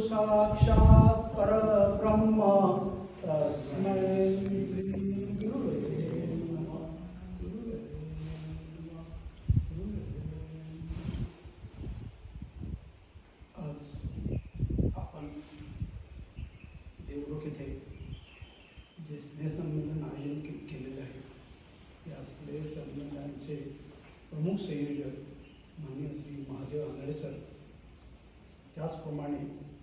साक्षात् परब्रह्म। तस्मै श्री आज आपण देवरुख येथे जे स्नेहसंमेलन आयोजन के केलेले आहे या स्नेहसंमेलनाचे प्रमुख संयोजक माननीय श्री महादेव आंधळे सर. त्याचप्रमाणे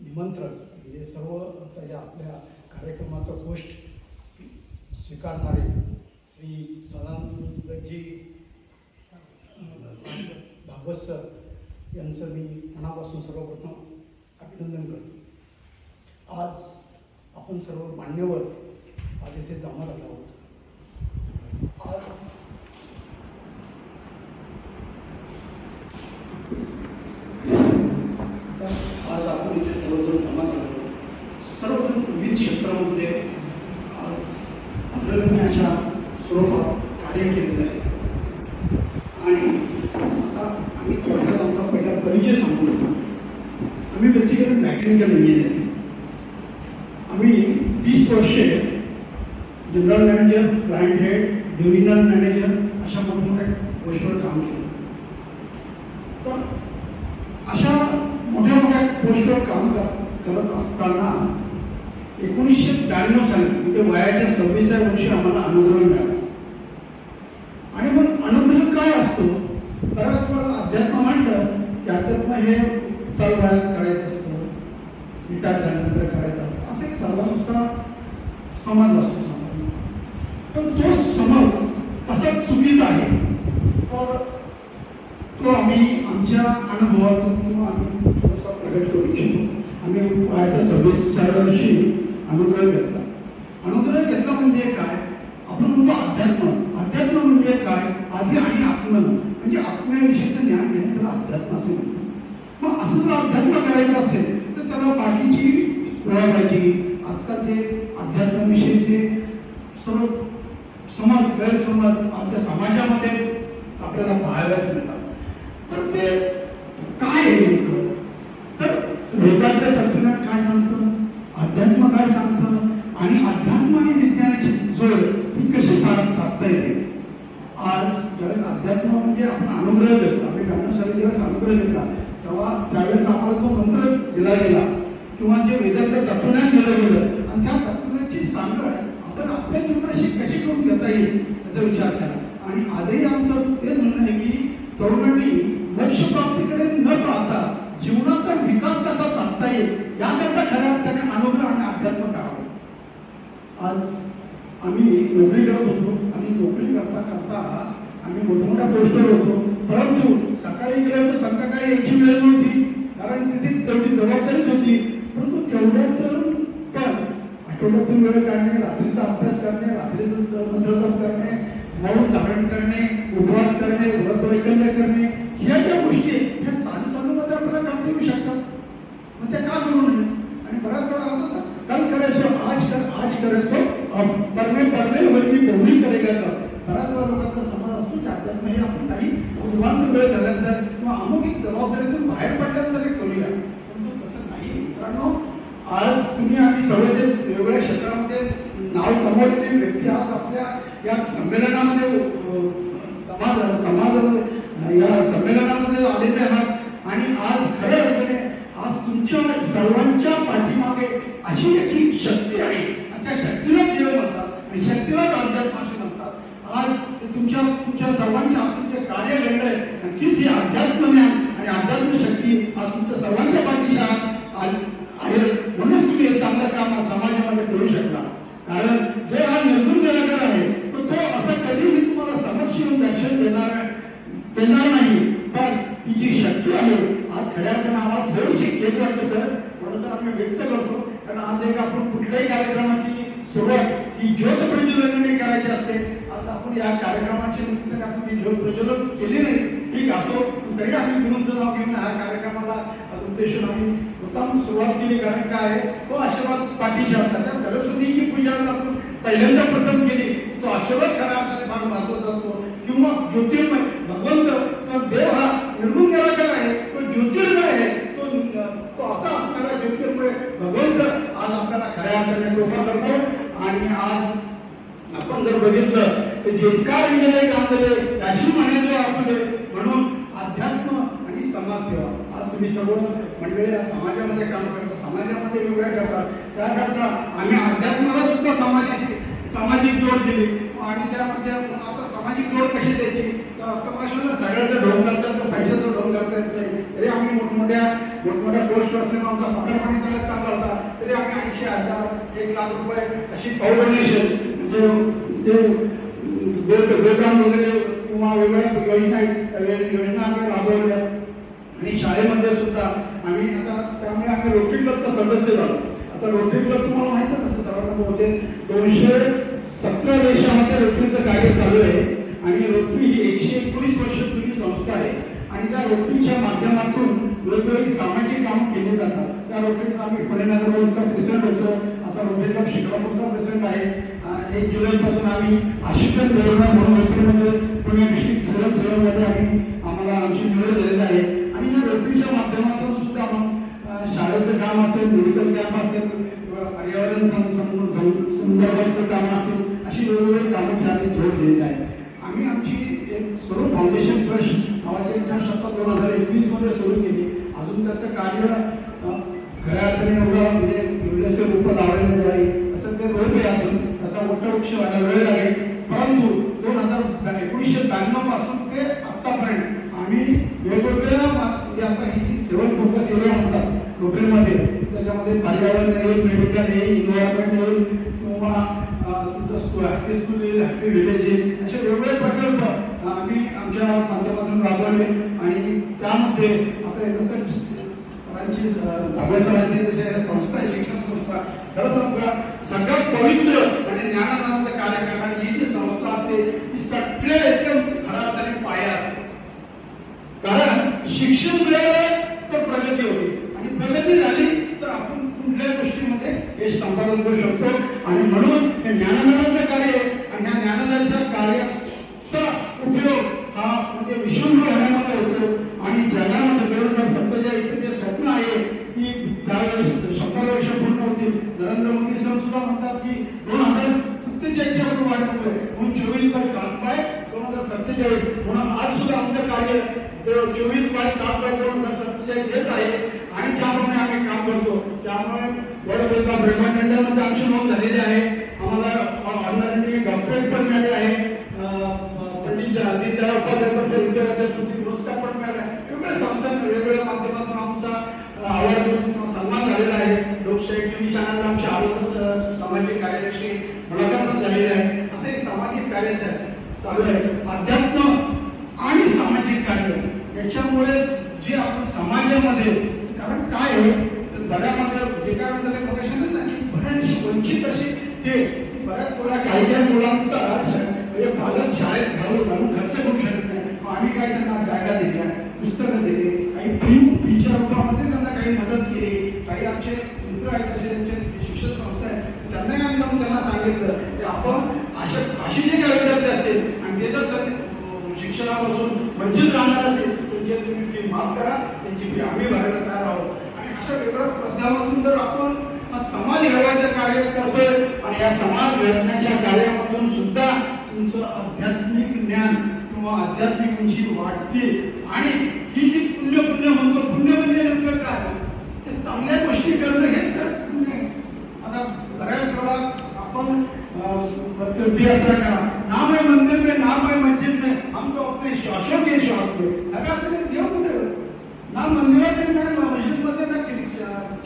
निमंत्रक म्हणजे सर्व आता या आपल्या कार्यक्रमाचं गोष्ट स्वीकारणारे श्री सदानंदजी भागवत सर यांचं मी मनापासून सर्वप्रथम अभिनंदन करतो. आज आपण सर्व मान्यवर आज इथे जमा झाला आहोत आज आज आपण इथे सर्वजण जमा झालो सर्वजण विविध क्षेत्रामध्ये आज अग्रगण्य अशा स्वरूपात कार्य केलेलं आहे आणि आता आम्ही थोडक्यात आमचा पहिला परिचय सांगू आम्ही बेसिकली मेकॅनिकल इंजिनियर आम्ही तीस वर्षे general manager client head divisional manager अशा मोठमोठ्या पोस्टवर काम केलं. पण अशा मोठ्या मोठ्या पोस्टवर काम करत असताना एकोणीसशे ब्याण्णव साली म्हणजे वयाच्या सव्वीसाव्या वर्षी आम्हाला अनुग्रह मिळाला. आणि मग अनुग्रह काय असतो? बऱ्याच वेळा अध्यात्म म्हटलं की मग हे उत्तर वयात करायचं असतं. रिटायर झाल्यानंतर करायचं असतं असं एक सर्वांचा समाज असतो समाज. तो समज तसा चुकीचा आहे. तर तो आम्ही आमच्या अनुभवातून किंवा आम्ही थोडासा प्रगट करू इच्छितो. आम्ही वयाच्या सव्वीसाव्या वर्षी अनुग्रह घेतला. अनुग्रह घेतला म्हणजे काय? आपण म्हणतो अध्यात्म. अध्यात्म म्हणजे काय? आधी आणि आत्म. म्हणजे आत्म्याविषयीचं ज्ञान घेणे त्याला अध्यात्म असे म्हणतात मग असं जर अध्यात्म करायचं असेल तर त्याला बाकीची प्रयोगाची आजकाल जे अध्यात्माविषयीचे सर्व समाज गैरसमज आपल्या समाजामध्ये आपल्याला पाहायलाच मिळतात. तर ते काय आहे तर वेदांतल्या तत्वज्ञान काय सांगतं? अध्यात्म काय सांगतं? आणि अध्यात्म आणि विज्ञानाची जोड ही कशी साधता येते? आज ज्यावेळेस अध्यात्म म्हणजे आपण अनुग्रह देतो आम्ही ब्याण्णव ज्यावेळेस अनुग्रह घेतला तेव्हा त्यावेळेस आम्हाला जो मंत्र दिला गेला. किंवा जे वेदांत तत्वज्ञान दिलं गेलं आणि त्या तत्वज्ञानाची सांगड आपण आपल्या जीवनाशी कशी करून घेता येईल याचा विचार केला आणि आजही आमचं तेच म्हणणं आहे की तरुणांनी मोक्षप्राप्तीकडे न पाहता जीवनाचा विकास कसा साधता येईल याकरता खऱ्या अर्थाने अनुग्रह आणि अध्यात्म करावं. आज आम्ही नोकरी करत होतो आणि नोकरी करता करता आम्ही मोठमोठ्या पोस्टवर होतो. परंतु सकाळी गेलो तर संध्याकाळी यायची वेळ नव्हती कारण तिथे तेवढी जबाबदारीच होती. तेवढं तर पण आठवड्यातून वेळ काढणे रात्रीचा अभ्यास करणे रात्रीचं मंत्रजप करणे मौन धारण करणे उपवास करणे व्रतवैकल्य करणे ह्या ज्या गोष्टी आहेत, ह्या चालू चालूमध्ये आपल्याला काम येऊ शकतात मग त्या का करू नये आणि बऱ्याच वेळा होतं ना कल करायचो आज कर आज करायचो परमे परमे वरती बहुरी करेगा का बऱ्याच वेळा लोकांचा समज असतो की अध्यात्म हे आपण काही उद्वांत वेळ झाल्यानंतर किंवा अमुक एक जबाबदारीतून बाहेर पडल्यानंतर हे करूया परंतु तसं नाही मित्रांनो आज तुम्ही आम्ही सर्व जे वेगवेगळ्या क्षेत्रामध्ये नाव व्यक्ती आज आपल्या या संमेलनामध्ये अं, समाज समाज या संमेलनामध्ये आलेले आहात आणि आज खऱ्या अर्थाने आज तुमच्या सर्वांच्या पाठीमागे अशी एक शक्ती आहे आणि त्या शक्तीला देव म्हणतात आणि शक्तीलाच अध्यात्म असे म्हणतात आज ते तुमच्या तुमच्या सर्वांच्या हातून जे कार्य घडलंय नक्कीच ही अध्यात्म ज्ञान आणि अध्यात्म शक्ती आज तुमच्या सर्वांच्या पाठीशी आहात आज आहे म्हणूनच तुम्ही हे चांगलं काम आज समाजामध्ये करू शकता कारण जे हा निर्गुण निराकार आहे तर तो असं कधीही तुम्हाला समक्ष येऊन दर्शन देणार देणार नाही पण ती जी शक्ती आहे. आज खऱ्या अर्थानं आम्हाला थोडीशी केली वाटतं सर. थोडंसं आम्ही व्यक्त करतो. कारण आज एक आपण कुठल्याही कार्यक्रमाची सुरुवात ही ज्योत प्रज्वलनाने करायची असते. आज आपण या कार्यक्रमाच्या निमित्ताने आपण ती ज्योत प्रज्वलन केली नाही. ठीक असो. तरी आम्ही गुरुंचं नाव घेऊन ह्या कार्यक्रमाला उद्देशून आम्ही उत्तम सुरुवात केली. कारण काय आहे? तो आशीर्वाद पाठीशी असतात. त्या सरस्वतीची पूजा आपण पहिल्यांदा प्रथम केली. तो आशीर्वाद खरा अर्थाने फार महत्त्वाचा असतो. किंवा ज्योतिर्मय भगवंत किंवा देव हा निर्गुण निराकार आहे तो ज्योतिर्मय आहे तो तो असा खऱ्या अर्थाने कृपा करतो. आणि आज आपण जर बघितलं तर जे काय इंजिनिअर काम त्याशी म्हणायचं आपले म्हणून अध्यात्म आणि समाजसेवा. आज तुम्ही सर्व म्हणजे या समाजामध्ये काम करता समाजामध्ये वेगळ्या करता. त्याकरता आम्ही अध्यात्माला सुद्धा समाजाची सामाजिक जोड दिली. आणि त्यामध्ये म्हणजे आता सामाजिक जोड कशी द्यायची तर सगळ्याचं ढोंग करतात तर पैशाचं ढोंग करतात येत नाही तरी आम्ही मोठमोठ्या मोठमोठ्या पोस्ट असल्यामुळे आमचा पगार पाणी त्याला चांगला होता तरी आम्ही ऐंशी हजार एक लाख रुपये अशी कॉम्बिनेशन म्हणजे जे गोल्ड वगैरे किंवा वेगवेगळ्या योजना आहेत योजना आम्ही राबवल्या. आणि शाळेमध्ये सुद्धा आम्ही आता त्यामुळे आम्ही रोटरी क्लबचा सदस्य झालो. आता रोटरी क्लब तुम्हाला माहितच असतं सर्वांना बहुतेक दोनशे सतरा देशामध्ये रोटरीचं कार्य चालू आहे आणि रोटरी ही एकशे एकोणीस वर्ष जुनी संस्था आहे. आणि त्या रोटरीच्या माध्यमातून वेगवेगळी सामाजिक काम केली जातात. त्या रोटरीचा आम्ही पुणे नगरचा प्रेसिडेंट होतो. आता रोटरी क्लब शिक्रापूरचा प्रेसिडेंट आहे एक जुलैपासून आम्ही आशिकन गव्हर्नर म्हणून रोटरीमध्ये ते त्याचा मोठा वृक्ष व्हायला वेळ लागेल. परंतु दोन हजार एकोणीसशे ब्याण्णवपासून ते आतापर्यंत आम्ही वेगवेगळ्या आता ही सेवन फोकस एरिया म्हणतात नोकरीमध्ये त्याच्यामध्ये पर्यावरण येईल मेडिकल येईल इन्व्हायरमेंट येईल किंवा तुमचं स्कूल हॅपी स्कूल येईल हॅपी विलेज येईल असे वेगवेगळे प्रकल्प आम्ही आमच्या माध्यमातून राबवले. आणि त्यामध्ये आपल्या जसं सरांची दहाव्या जसे शिक्षण खरं सांगू का सगळ्यात पवित्र आणि ज्ञानदानाचं कार्य करणारी ही जी संस्था असते ती सगळे एकदम खरा पाया असते कारण शिक्षण मिळालं तर प्रगती होते आणि प्रगती झाली तर आपण कुठल्याही गोष्टीमध्ये यश संपादन करू शकतो आणि म्हणून हे ज्ञानदानाचं कार्य आहे आणि ह्या ज्ञानदानाच्या कार्याचा उपयोग हा म्हणजे विश्वगुरु होण्यामध्ये होतो आणि जगामध्ये दोन हजार सत्तेचाळीसचं जे स्वप्न आहे की त्यावेळेस शंभर वर्ष पूर्ण होतील नरेंद्र मोदी सर सुद्धा म्हणतात की दोन हजार सत्तेचाळीसच्या आपण वाट बघतोय म्हणून चोवीस बाय सात बाय दोन हजार म्हणून आज सुद्धा आमचं कार्य चोवीस बाय सात बाय दोन हजार सत्तेचाळीस हेच आहे. आणि त्याप्रमाणे आम्ही काम करतो. त्यामुळे वडबोलता ब्रह्मांडामध्ये आमची नोंद झालेली आहे. आम्हाला ऑनलाईन डॉक्टरेट पण मिळाले आहे. अं, पंडित दीनदयाळ उपाध्याय विद्यार्थी स्मृती पुरस्कार पण मिळाला आहे. वेगवेगळ्या संस्थांना वेगवेगळ्या माध्यमातून आमचा आवड सन्मान झालेला आहे. लोकशाही टीव्ही आमच्या आवड स- सामाजिक कार्याविषयी मुलाखत पण झालेली आहे असं एक सामाजिक कार्य चालू आहे अध्यात्म आणि सामाजिक कार्य. याच्यामुळे जे आपण समाजामध्ये कारण काय आहे तर बऱ्यामध्ये जे काय म्हणतात ते ना की बऱ्याचशी वंचित अशी हे बऱ्याच वेळा काही काही मुलांचा म्हणजे पालक शाळेत घालून घालून खर्च करू शकत नाही. आम्ही काय त्यांना जागा दिल्या पुस्तकं दिली काही फी फीच्या रूपामध्ये त्यांना काही मदत केली काही आमचे मित्र आहेत असे त्यांचे शिक्षण संस्था आहे त्यांनाही आम्ही जाऊन त्यांना सांगितलं की आपण अशा अशी जे काही विद्यार्थी असतील आणि ते जर सर- शिक्षणापासून वंचित राहणार असेल त्यांची तुम्ही फी माफ करा त्यांची फी आम्ही भरायला तयार आहोत आणि अशा वेगळ्या माध्यमातून जर आपण हा समाज घडवायचं कार्य करतोय आणि या समाज घडवण्याच्या कार्यामधून सुद्धा तुमचं आध्यात्मिक ज्ञान किंवा आध्यात्मिक उंची वाढते आणि ही जी पुण्य पुण्य म्हणतो पुण्य म्हणजे नेमकं काय? ते चांगल्या गोष्टी करणं हे तर पुण्य आहे. आता बऱ्याच वेळा आपण अं, तीर्थयात्रा करा नाम है मंदिर में नाम है मस्जिद में हम तो अपने श्वासों के श्वास में अगर तुम्ही देव कुठे ना मंदिरात आहे, ना मस्जिदमध्ये ना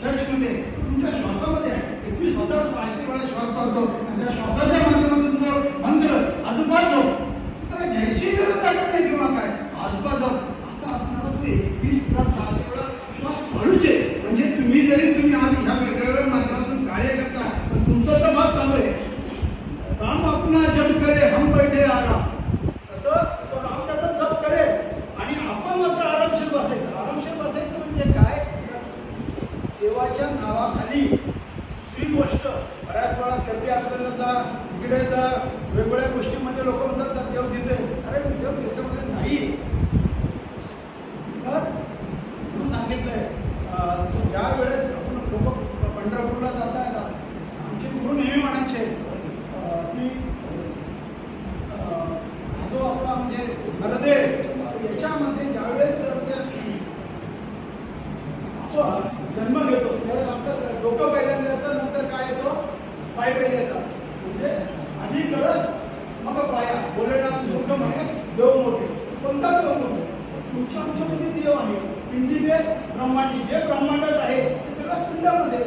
चर्चमध्ये तुमच्या श्वासामध्ये आहे एकवीस हजार सहाशे वेळा श्वास चालतो आणि त्या श्वासाच्या माध्यमातून जो मंत्र आजूबाजू तर घ्यायची गरज लागत नाही किंवा काय आजूबाजू असं असताना तू एकवीस हजार सहाशे वेळा श्वास चालूच आहे म्हणजे तुम्ही जरी तुम्ही आज ह्या वेगवेगळ्या माध्यमातून कार्य करता पण तुमचा समाज चालू आहे राम अपना जप करे हम बैठे आराम तसं तो राम त्याचा जप करे आणि आपण मात्र आरामशीर बसायचं आरामशीर बसायचं म्हणजे काय देवाच्या नावाखाली ही गोष्ट बऱ्याच वेळा तीर्थयात्रेला जा इकडे जा वेगवेगळ्या गोष्टीमध्ये लोक म्हणतात "तर देव तिथे अरे देव त्याच्यामध्ये नाही तर म्हणून सांगितलंय अं, ज्या वेळेस आपण लोक पंढरपूरला जाताय ना जन्म घेतो त्यावेळेस आपलं डोकं पहिल्यांदा येतं नंतर काय येतो पाय पहिले येतात म्हणजे आधी कळस मग पाया बोलेनाथ मूर्ख म्हणे देव मोठे कोणता देव मोठे तुमच्या आमच्यामध्ये देव आहे पिंडी दे ब्रह्मांडी जे ब्रह्मांडात आहे ते सगळं पिंडामध्ये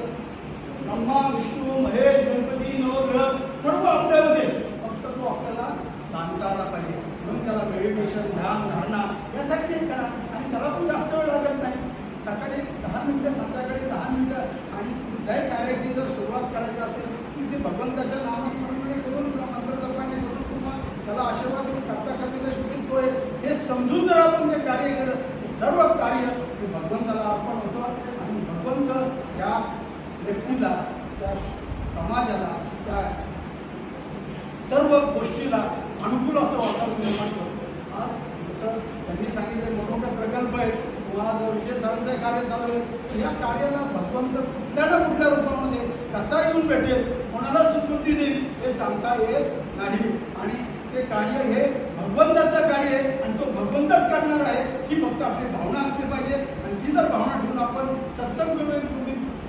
ब्रह्मा विष्णू महेश गणपती नवग्रह सर्व आपल्यामध्ये फक्त तो आपल्याला जाणता आला पाहिजे. म्हणून त्याला मेडिटेशन ध्यान धारणा यासाठी करा. आणि त्याला पण जास्त वेळ लागत नाही. सकाळी दहा मिनिटं संध्याकाळी दहा मिनिटं. आणि कुठल्याही कार्याची जर सुरुवात करायची असेल की ते भगवंताच्या नामस्मरणाने करून मंत्रजपाने करून किंवा त्याला आशीर्वाद देऊन करता करण्याचा तो आहे हे समजून जर आपण ते कार्य केलं सर्व कार्य हे भगवंताला अर्पण होतं. आणि भगवंत त्या व्यक्तीला त्या समाजाला त्या सर्व गोष्टीला अनुकूल असं वातावरण निर्माण करतो आज जसं त्यांनी सांगितले मोठमोठे प्रकल्प आहेत. किंवा जर विजय सरांचं कार्य चालू आहे या कार्याला भगवंत कुठल्या ना कुठल्या रूपामध्ये कसा येऊन भेटेल कोणाला स्वीकृती देईल हे सांगता येत नाही. आणि ते कार्य हे भगवंताचं कार्य आहे आणि तो भगवंतच करणार आहे ही फक्त आपली भावना असली पाहिजे. आणि ती जर भावना ठेवून आपण सत्संग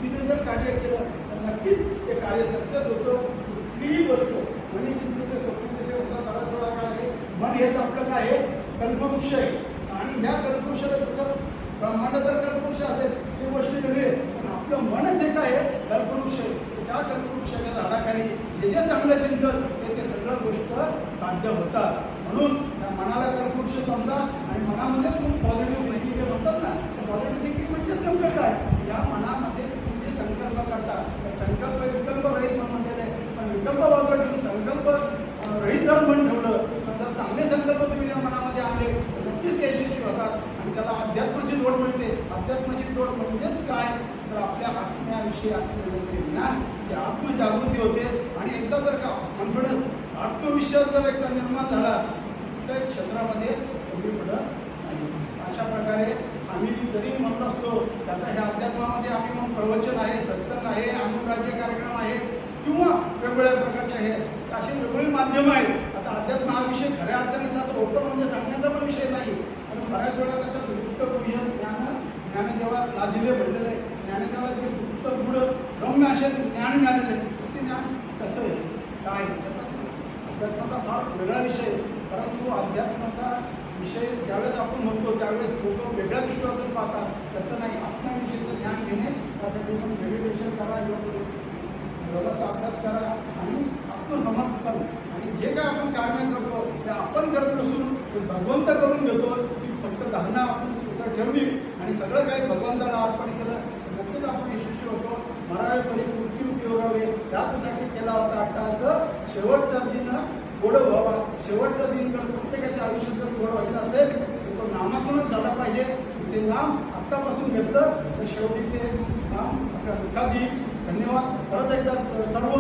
तिने तिथे जर कार्य केलं तर नक्कीच ते कार्य सक्सेस होतं कुठलीही गोष्ट. म्हणजे चिंतेचे स्वप्न होता मला थोडा काय आहे मन हेच आपलं काय आहे? कल्पवृक्ष आहे. आणि ह्या कल्पवृक्षाला कसं ब्रह्मांड जर कल्पवृक्ष असेल ते गोष्ट वेगळे पण आपलं मनच एक आहे कल्पवृक्ष आहे. त्या कल्पवृक्षाच्या झाडाखाली जे जे चांगलं चिंतन ते ते सगळं गोष्ट साध्य होतात. म्हणून त्या मनाला कल्पवृक्ष समजा आणि मनामध्ये पॉझिटिव्ह थिंकिंग जे म्हणतात ना पॉझिटिव्ह थिंकिंग म्हणजे नेमकं काय? या मनामध्ये तुम्ही संकल्प करता तर संकल्प विकल्प रहित म्हणून म्हणलेले पण विकल्प बाजूला ठेवून संकल्प रहित जर म्हणून ठेवलं तर जर चांगले संकल्प तुम्ही त्या मनामध्ये आणले नक्कीच ते यशस्वी होतात. आणि त्याला अध्यात्माची जोड मिळते. अध्यात्माची जोड म्हणजेच काय? तर आपल्या आत्म्याविषयी असलेलं ते ज्ञान ते आत्मजागृती होते. आणि एकदा जर का कॉन्फिडन्स आत्मविश्वास जर एकदा निर्माण झाला त्या क्षेत्रामध्ये कमी पडत नाही. अशा प्रकारे आम्ही जरी म्हणत असतो आता ह्या अध्यात्मामध्ये आम्ही मग प्रवचन आहे सत्संग आहे अनुराज्य कार्यक्रम आहे किंवा वेगवेगळ्या प्रकारचे आहे तर वेगवेगळी माध्यमं आहेत आता अध्यात्म हा विषय खऱ्या अर्थाने त्याचा ओपन म्हणजे सांगण्याचा पण विषय नाही पण बऱ्याच वेळा कसं गुप्त गुह्य ज्ञान ज्ञानदेवा लादिले भरलेलं आहे ज्ञानदेवा जे गुप्त गुढ रम्य असे ज्ञान मिळालेलं आहे. ते ज्ञान कसं आहे काय आहे? त्याचा अध्यात्माचा फार वेगळा विषय परंतु अध्यात्माचा विषय ज्यावेळेस आपण म्हणतो त्यावेळेस लोक वेगळ्या दृष्टीवर पाहतात तसं नाही. आत्म्याविषयीचं ज्ञान घेणे त्यासाठी आपण मेडिटेशन करा योग योगाचा अभ्यास करा आणि आत्मसमर्पण. आणि जे काय आपण कार्य करतो ते आपण करत नसून ते भगवंत करून घेतो की फक्त धारणा आपण स्वतः ठेवली आणि सगळं काही भगवंताला अर्पण केलं नक्कीच आपण यशस्वी होतो. मरावे परी कृती उपयोगावे त्याच्यासाठी केला होता अट्टास. शेवटचा दिन गोड व्हावा. शेवटचा दिन करतो प्रत्येकाच्या आयुष्यात जर गोड व्हायचं असेल तर तो नामातूनच झाला पाहिजे. ते नाम आत्तापासून घेतलं तर शेवटी ते नाम आपल्या मुखात येईल. धन्यवाद. परत एकदा स- सर्व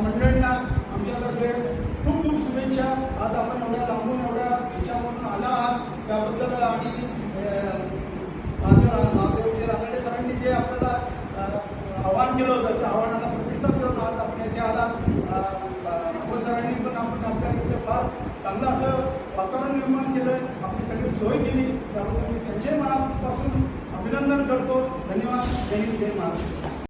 मंडळींना